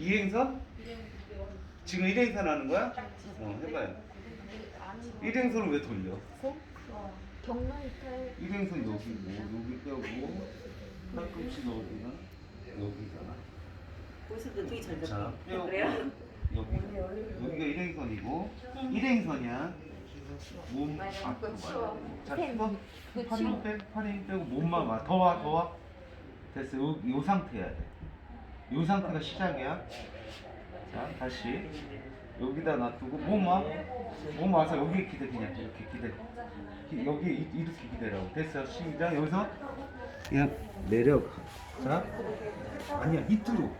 이행선? 지금 일행선 하는 거야? 어, 해봐요. 일행선을 왜 돌려? 경로 이탈 일행선 여기고 여기 빼고 팔꿈치 여기가 여기잖아. 거기서 되게 잘 자, 잡혀. 빼고 그래요? 여기 여기가 일행선이고 일행선이야. 몸 앞으로 와. 자. 그팔 치워. 힘 빼, 팔힘 빼고 몸만 와. 더 와, 더 와. 됐어. 요, 요 상태야 돼. 요 상태가 시작이야. 자, 다시 여기다 놔두고 몸 와. 몸 와서 여기 기대 그냥 이렇게 기대. 기- 여기 이- 이렇게 기대라고. 됐어. 시작. 여기서 그냥 내려가. 자, 아니야 밑으로.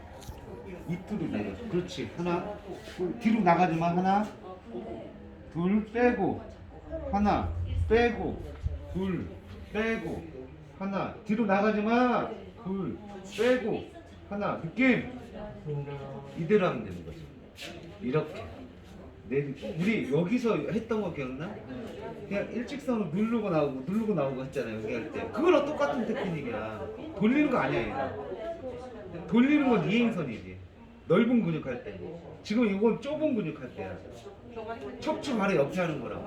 밑으로 내려. 그렇지. 하나, 둘, 뒤로 나가지만 하나, 둘 빼고 하나 빼고 둘 빼고 하나 뒤로 나가지 마. 둘 빼고 하나 느낌 이대로 하면 되는 거지. 이렇게 내 우리 여기서 했던 거 기억나? 그냥 일직선으로 누르고 나오고 누르고 나오고 했잖아요 여기 할 때. 그거랑 똑같은 테크닉이야. 돌리는 거 아니야 얘가. 돌리는 건 이행선이지. 넓은 근육 할 때. 지금 이건 좁은 근육 할 때야. 척추 바로 옆에 하는 거라고.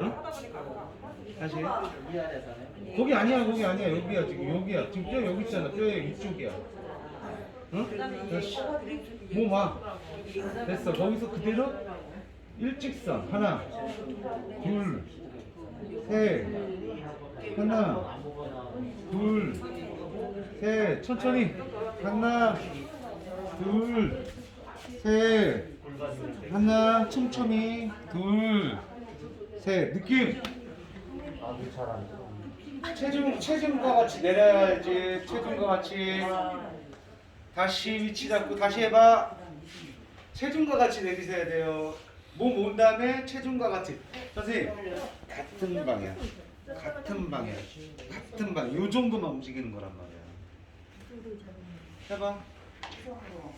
응? 다시. 거기 아니야, 거기 아니야. 여기야, 지금 여기야. 지금 뼈 여기 있잖아. 뼈의 이쪽이야. 응? 다시. 몸 와. 됐어. 거기서 그대로 일직선. 하나, 둘, 셋. 하나, 둘, 셋. 천천히. 하나, 둘, 셋. 하나, 촘촘히. 둘, 셋. 느낌. 체중, 체중과 같이 내려야지. 체중과 같이. 다시 위치 잡고 다시 해봐. 체중과 같이 내리셔야 돼요. 몸 온 다음에 체중과 같이. 선생님, 같은 방향. 같은 방향. 같은 방향. 요 정도만 움직이는 거란 말이야. 해봐. 这么。